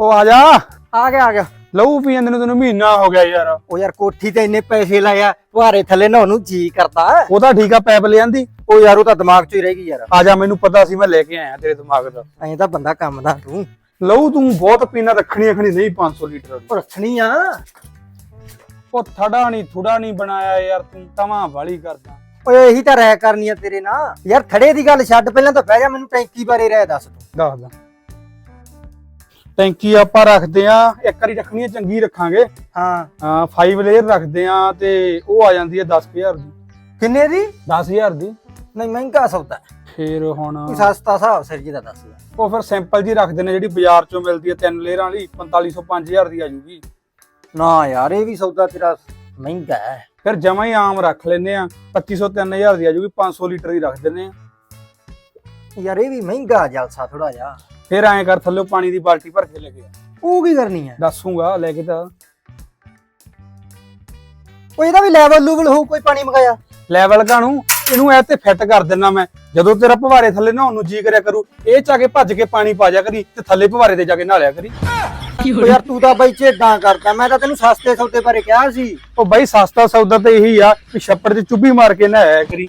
ਉਹ ਆ ਜਾ। ਆ ਗਿਆ ਆ ਗਿਆ। ਲਹੂ ਪੀ ਜਾਂਦੇ ਨੂੰ ਤੈਨੂੰ ਮਹੀਨਾ ਹੋ ਗਿਆ ਯਾਰ। ਉਹ ਯਾਰ ਕੋਠੀ ਤੇ ਇੰਨੇ ਪੈਸੇ ਲਾਇਆ ਫੁਹਾਰੇ ਥੱਲੇ ਨਹਾਉਣ ਨੂੰ ਜੀ ਕਰਦਾ। ਉਹ ਤਾਂ ਠੀਕ ਆ ਪੈਪ ਲੈ ਆਂਦੀ। ਉਹ ਯਾਰ ਉਹ ਤਾਂ ਦਿਮਾਗ 'ਚ ਹੀ ਰਹਿ ਗਈ ਯਾਰ। ਆ ਜਾ ਮੈਨੂੰ ਪਤਾ ਸੀ ਮੈਂ ਲੈ ਕੇ ਆਇਆ ਤੇਰੇ ਦਿਮਾਗ ਦਾ। ਐਂ ਤਾਂ ਬੰਦਾ ਕੰਮ ਦਾ ਤੂੰ। ਲਹੂ ਤੂੰ ਬਹੁਤ ਪੀਣਾ ਰੱਖਣੀ ਰੱਖਣੀ ਨਹੀਂ 500 ਲੀਟਰ। ਉਹ ਰੱਖਣੀ ਆ। ਉਹ ਥੜਾ ਨਹੀਂ ਥੁੜਾ ਨਹੀਂ ਬਣਾਇਆ ਯਾਰ ਤੂੰ ਤਵਾਂ ਵਾਲੀ ਕਰਦਾ। ਓਏ ਇਹੀ ਤਾਂ ਰਹਿ ਕਰਨੀ ਆ ਤੇਰੇ ਨਾਲ। ਯਾਰ ਥੜੇ ਦੀ ਗੱਲ ਛੱਡ ਪਹਿਲਾਂ ਤਾਂ ਬਹਿ ਜਾ ਮੈਨੂੰ ਟੈਂਕੀ ਬਾਰੇ ਰਹਿ ਦੱਸ ਤੂੰ। ਦੱਸਦਾ ਟੈਂਕੀ ਆਪਾਂ ਰੱਖਦੇ ਆ ਇੱਕ ਵਾਰੀ ਰੱਖਣੀ ਆ ਚੰਗੀ ਰੱਖਾਂਗੇ। ਹਾਂ। ਹਾਂ 5 ਲੇਅਰ ਰੱਖਦੇ ਆ ਤੇ ਉਹ ਆ ਜਾਂਦੀ ਹੈ 10000 ਦੀ। ਕਿੰਨੇ ਦੀ? 10000 ਦੀ। ਨਹੀਂ ਮਹਿੰਗਾ ਸੌਦਾ ਹੈ। ਫਿਰ ਹੁਣ ਕੋਈ ਸਸਤਾ ਹਿਸਾਬ ਸਿਰ ਜੀ ਦਾ ਦੱਸ ਉਹ ਫਿਰ ਸਿੰਪਲ ਜੀ ਰੱਖਦੇ ਨੇ ਜਿਹੜੀ ਬਾਜ਼ਾਰ ਚੋਂ ਮਿਲਦੀ ਹੈ ਤਿੰਨ ਲੇਅਰਾਂ ਵਾਲੀ 4500 5000 ਦੀ ਆ ਜੂਗੀ। ਨਾ ਯਾਰ ਇਹ ਵੀ ਸੌਦਾ ਤੇਰਾ ਮਹਿੰਗਾ ਹੈ। ਫਿਰ ਜਮਾ ਹੀ ਆਮ ਰੱਖ ਲੈਨੇ ਆ 2500 3000 ਦੀ ਆ ਜੂਗੀ 500 ਲੀਟਰ ਦੀ ਰੱਖ ਦਿੰਨੇ ਆ। ਯਾਰ ਇਹ ਵੀ ਮਹਿੰਗਾ ਜਲਸਾ ਥੋੜਾ ਜਿਹਾ। ਫਿਰ ਐਂ ਕਰ ਥੱਲੇ ਪਾਣੀ ਦੀ ਬਾਲਟੀ ਭਰ ਕੇ ਲੈ ਕੇ ਆ। ਉਹ ਕੀ ਕਰਨੀ ਹੈ ਦੱਸੂਗਾ ਲੈ ਕੇ ਤਾਂ। ਉਹ ਇਹਦਾ ਵੀ ਲੈਵਲ ਲੂਵਲ ਹੋ ਕੋਈ ਪਾਣੀ ਮਗਾਇਆ? ਲੈਵਲ ਕਾਨੂੰ ਇਹਨੂੰ ਐ ਤੇ ਫਿੱਟ ਕਰ ਦਿੰਨਾ ਮੈਂ। ਜਦੋਂ ਤੇਰਾ ਭਵਾਰੇ ਥੱਲੇ ਨਹਾਉਣ ਨੂੰ ਜੀ ਕਰਿਆ ਕਰੂ ਇਹ ਚਾ ਕੇ ਭੱਜ ਕੇ ਪਾਣੀ ਪਾ ਜਾ ਕਰੀ ਤੇ ਥੱਲੇ ਭਵਾਰੇ ਤੇ ਜਾ ਕੇ ਨਹਾ ਲਿਆ ਕਰੀ ਉਹ ਯਾਰ ਤੂੰ ਤਾਂ ਬਈ ਝੇਡਾਂ ਕਰਦਾ ਮੈਂ ਤਾਂ ਤੈਨੂੰ ਸਸਤੇ ਸੌਦੇ ਬਾਰੇ ਕਿਹਾ ਸੀ। ਉਹ ਬਾਈ ਸਸਤਾ ਸੌਦਾ ਤੇ ਇਹੀ ਆ ਕਿ ਛੱਪੜ 'ਚ ਚੁੱਭੀ ਮਾਰ ਕੇ ਨਹਾਇਆ ਕਰੀ।